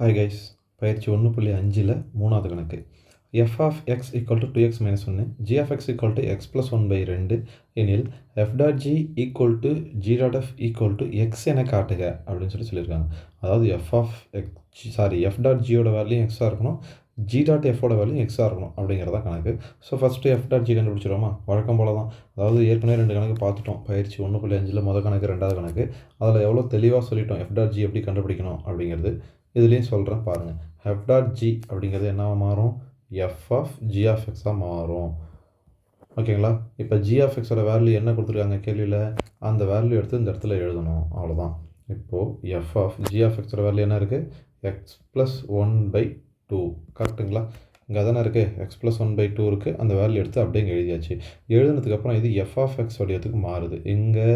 Hi guys பயிற்சி ஒன்று புள்ளி அஞ்சில் மூணாவது கணக்கு. F of X equal to two X minus ஒன்று G of X equal to X plus one by ரெண்டு. எனில் F dot G equal to G dot F equal to X என காட்டுக அப்படின்னு சொல்லி சொல்லியிருக்காங்க. அதாவது F of X sorry F dot ஜியோட value எக்ஸாக இருக்கணும். ஜி டாட் எஃபோட வேல்யூ எக்ஸாக இருக்கணும் அப்படிங்கிறதா கணக்கு. So first F dot G கண்டுபிடிச்சிருவோமா? வழக்கம் போல தான் அதாவது ஏற்கனவே ரெண்டு கணக்கு பார்த்துட்டோம். பயிற்சி ஒன்று புள்ளி அஞ்சில் முதல் கணக்கு ரெண்டாவது கணக்கு. அதில் எவ்வளோ தெளிவாக சொல்லிட்டோம் எஃப் டாட் ஜி எப்படி கண்டுபிடிக்கணும் அப்படிங்கிறது. இதுலேயும் சொல்கிறேன் பாருங்கள் எஃப் டாட் ஜி அப்படிங்கிறது என்னவா மாறும்? எஃப் ஆஃப் ஜி ஆஃப் எக்ஸாக மாறும். ஓகேங்களா? இப்போ ஜி ஆஃப் எக்ஸோட வேல்யூ என்ன கொடுத்துருக்காங்க கேள்வியில்? அந்த வேல்யூ எடுத்து இந்த இடத்துல எழுதணும். அவ்வளோதான் இப்போது எஃப் ஆஃப் ஜி ஆஃப் எக்ஸோட வேல்யூ என்ன இருக்குது X plus one by two கரெக்டுங்களா இங்கே தானே இருக்குது X plus one by two இருக்குது அந்த வேல்யூ எடுத்து அப்படியே இங்கே எழுதியாச்சு. எழுதுனதுக்கப்புறம் இது எஃப் ஆஃப் எக்ஸ் வடிவத்துக்கு மாறுது. இங்கே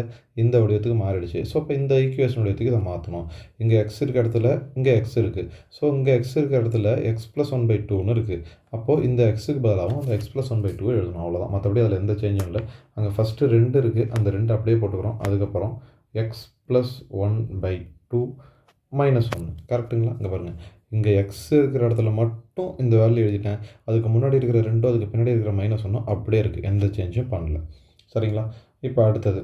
இந்த வடிவத்துக்கு மாறிடுச்சு. ஸோ இப்போ இந்த ஈக்குவேஷன் வடிவத்துக்கு இதை மாற்றணும் இங்கே எக்ஸ் இருக்க இடத்துல இங்கே எக்ஸ் இருக்குது ஸோ இங்கே எக்ஸ் இருக்க இடத்துல எக்ஸ் ப்ளஸ் ஒன் பை டூன்னு இருக்குது அப்போது இந்த எக்ஸுக்கு பதிலாகவும் அந்த X plus one by two எழுதணும். அவ்வளோதான் மற்றபடி அதில் எந்த சேஞ்சும் இல்லை. அங்கே ஃபஸ்ட்டு ரெண்டு இருக்குது அந்த ரெண்டு அப்படியே போட்டுக்கிறோம். அதுக்கப்புறம் X plus one by two minus ஒன்று கரெக்டுங்களா இங்கே பாருங்கள் இங்கே எக்ஸ் இருக்கிற இடத்துல மட்டும் இந்த வேல்யூ எழுதிட்டேன். அதுக்கு முன்னாடி இருக்கிற ரெண்டும் அதுக்கு பின்னாடி இருக்கிற மைனஸ் ஒன்றும் அப்படியே இருக்குது எந்த சேஞ்சும் பண்ணல. சரிங்களா? இப்போ அடுத்தது.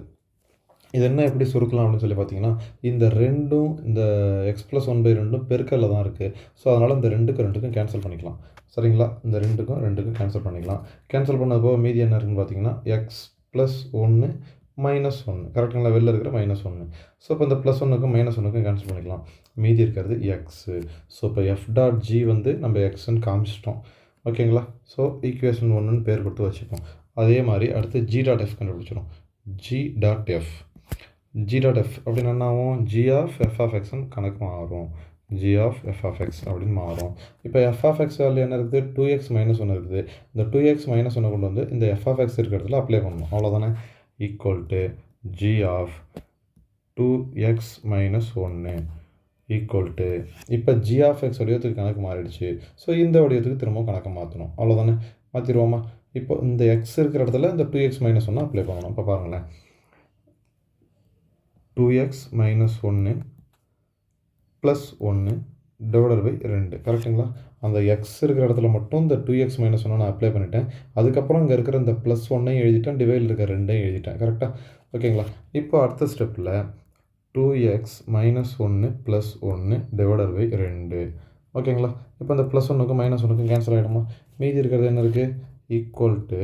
இது என்ன எப்படி சுருக்கலாம் அப்படின்னு சொல்லி பார்த்தீங்கன்னா இந்த ரெண்டும் இந்த எக்ஸ் ப்ளஸ் ஒன் பை ரெண்டும் பெருக்கல்ல தான் இருக்குது ஸோ அதனால் இந்த ரெண்டுக்கும் ரெண்டுக்கும் கேன்சல் பண்ணிக்கலாம். சரிங்களா? இந்த ரெண்டுக்கும் ரெண்டுக்கும் கேன்சல் பண்ணிக்கலாம். கேன்சல் பண்ணது போக மீதி என்ன இருக்குன்னு பார்த்தீங்கன்னா எக்ஸ் ப்ளஸ் ஒன்று மைனஸ் ஒன்று கரெக்டுங்களா வெளில இருக்கிற மைனஸ் ஒன்று ஸோ இப்போ இந்த ப்ளஸ் ஒன்றுக்கும் மைனஸ் ஒன்றுக்கும் கேன்சல் பண்ணிக்கலாம். மீதி இருக்கிறது எக்ஸு ஸோ இப்போ எஃப் டாட் ஜி வந்து நம்ம எக்ஸ்ன்னு காமிச்சிட்டோம். ஓகேங்களா ஸோ ஈக்குவேஷன் ஒன்றுன்னு பேர் கொடுத்து வச்சுப்போம். அதே மாதிரி அடுத்து G dot F கண்டுபிடிச்சிடும். G dot F G dot F அப்படின்னு என்ன ஆகும் ஜி ஆஃப் எஃப் ஆஃப் எக்ஸ்னு கணக்கு மாறும். G of F of X அப்படின்னு மாறும். இப்போ எஃப் ஆஃப் எக்ஸ் வேல்யூ என்ன இருக்குது? டூ எக்ஸ் மைனஸ் ஒன்று இருக்குது. இந்த டூ எக்ஸ் மைனஸ் ஒன்று கொண்டு வந்து இந்த எஃப் ஆஃப் எக்ஸ் இருக்கிறதுல அப்ளை பண்ணணும். அவ்வளோதானே equal to G of two X minus ஒன்று ஈக்குவல் டு இப்போ ஜி ஆஃப் எக்ஸ் வடிவத்துக்கு கணக்கு மாறிடுச்சு. ஸோ இந்த வடிவத்துக்கு திரும்ப கணக்கை மாற்றணும் அவ்வளோதானே மாற்றிடுவோமா இப்போ இந்த எக்ஸ் இருக்கிற இடத்துல இந்த டூ எக்ஸ் மைனஸ் ஒன்று அப்ளை பண்ணணும். இப்போ பாருங்களேன். டூ எக்ஸ் மைனஸ் ஒன்று ப்ளஸ் ஒன்று டிவைடட் பை ரெண்டு கரெக்டுங்களா அந்த எக்ஸ் இருக்கிற இடத்துல மட்டும் இந்த டூ எக்ஸ் மைனஸ் ஒன்று நான் அப்ளை பண்ணிட்டேன். அதுக்கப்புறம் இங்கே இருக்கிற இந்த ப்ளஸ் ஒன்னையும் எழுதிட்டேன் டிவைடில் இருக்கிற ரெண்டையும் எழுதிட்டேன். கரெக்டாக ஓகேங்களா இப்போ அடுத்த ஸ்டெப்பில் டூ எக்ஸ் மைனஸ் ஒன்று ப்ளஸ் ஒன்று டிவைடட் பை ரெண்டு ஓகேங்களா இப்போ இந்த ப்ளஸ் ஒன்றுக்கும் மைனஸ் ஒன்றுக்கும் கேன்சல் ஆகிடுமா மீதி இருக்கிறது என்ன இருக்குது equal to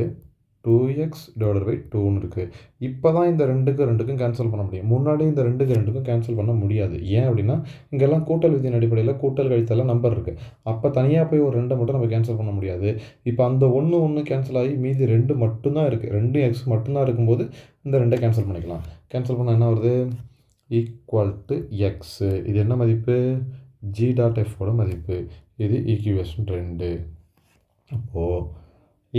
two X divided by டூன்னு இருக்குது இப்போ தான் இந்த ரெண்டுக்கு ரெண்டுக்கும் கேன்சல் பண்ண முடியும். முன்னாடி இந்த ரெண்டுக்கு ரெண்டுக்கும் கேன்சல் பண்ண முடியாது. ஏன் அப்படின்னா இங்கெல்லாம் கூட்டல் விதியின் அடிப்படையில் கூட்டல் கழித்தெல்லாம் நம்பர் இருக்குது அப்போ தனியாக போய் ஒரு ரெண்டை மட்டும் நம்ம கேன்சல் பண்ண முடியாது. இப்போ அந்த ஒன்று ஒன்று கேன்சல் ஆகி மீதி ரெண்டு மட்டும்தான் இருக்குது ரெண்டு எக்ஸ் மட்டும்தான் இருக்கும்போது இந்த ரெண்டை கேன்சல் பண்ணிக்கலாம். கேன்சல் பண்ணால் என்ன வருது? ஈக்குவல் டு எக்ஸு இது என்ன மதிப்பு? ஜி டாட் எஃபோட மதிப்பு. இது ஈக்குவேஷன் ரெண்டு. அப்போது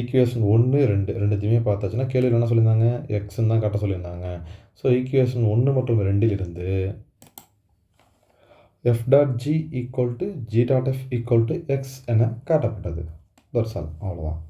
ஈக்குவேஷன் ஒன்று ரெண்டு ரெண்டுத்தையுமே பார்த்தாச்சுன்னா கேள்வியில் என்ன சொல்லியிருந்தாங்க? எக்ஸ்ன்னு தான் காட்ட சொல்லியிருந்தாங்க. ஸோ ஈக்குவேஷன் ஒன்று மற்றும் ரெண்டிலிருந்து F dot G equal to G dot F equal to X என காட்டப்பட்டது. தர்சால் அவ்வளோதான்